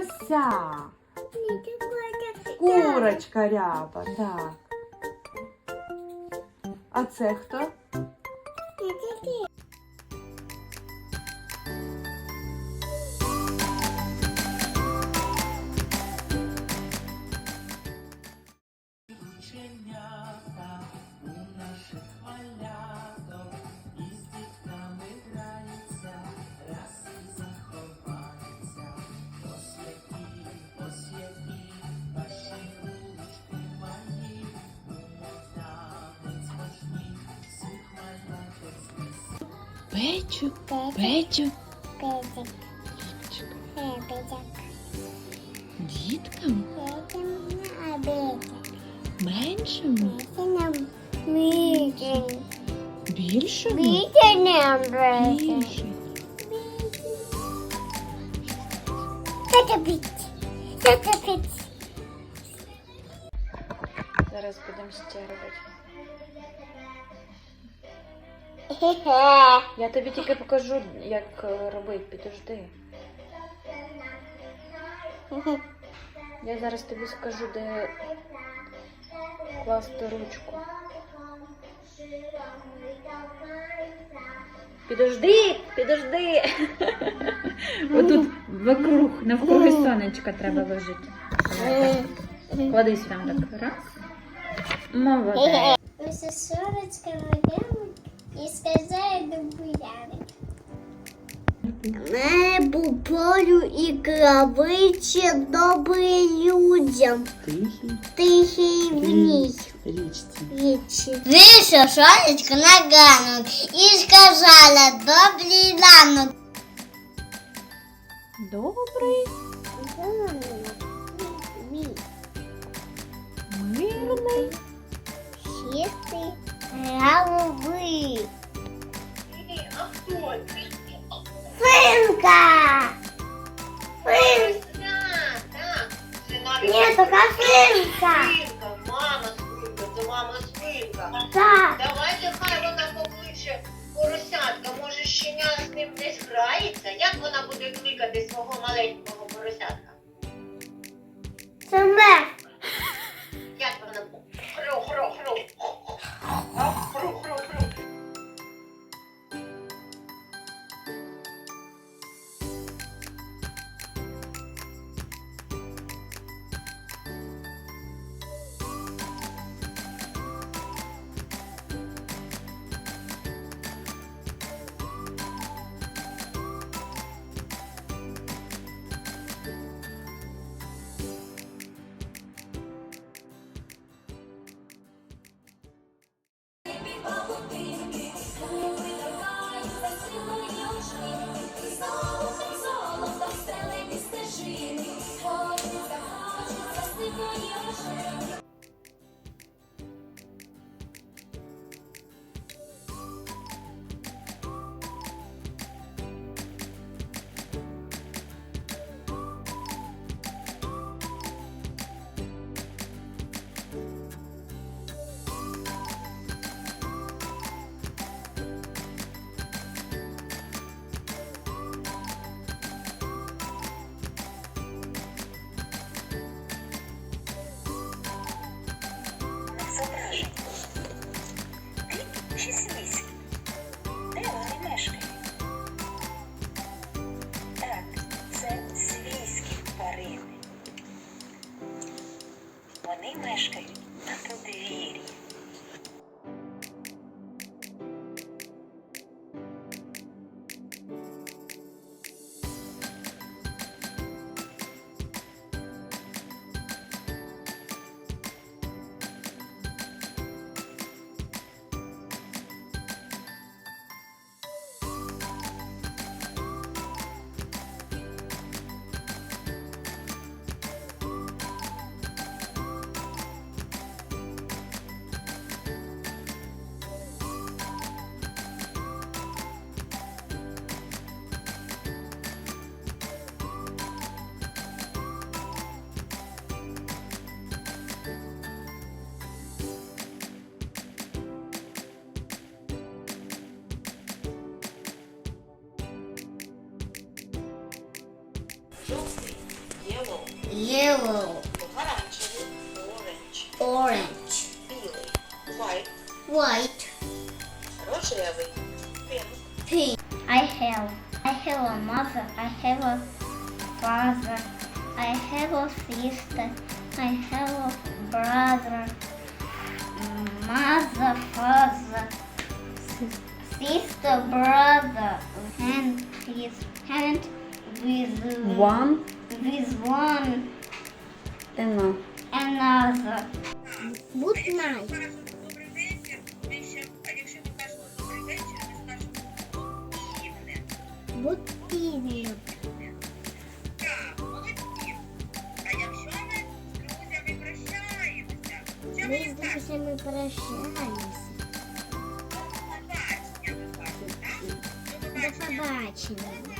порося. Курочка ряба, так. А це хто? Більшому, виден, обедик. більше. Тата пить, тата пить. Зараз будемо ще робити. Я тобі тільки покажу, як е, робити, підожди. Я зараз тобі скажу, де класти ручку. Підожди, підожди. Отут вокруг, навкруги сонечка треба ложити. Клади сюди так. Раз. Молодець. Мы со Сорочкой идем и сказали гуляли. Мы по полю и травыче добрые людям, Тихий тихий вниз. річці. Вічі. Вийшов сонечко на ганок і сказала добрий ранок. Добрий, мирний. Чистий Финка! Финка. Свинка, мама свинка, це мама свинка. Да. Давайте хай вона покличе поросятка, може щеня з ним десь грається. Як вона буде кликати свого маленького поросятка? Це Yellow. Помаранчевий. Orange. Orange. Білий. White. White. Рожевий. Pink. Pink. I have. I have a mother. I have a father. I have a sister. I have a brother. Mother, father. Sister, brother. Hand, his hand with One with one enough. another. Good night. Good evening. Так. А якщо ми з друзями прощаємося. До побачення.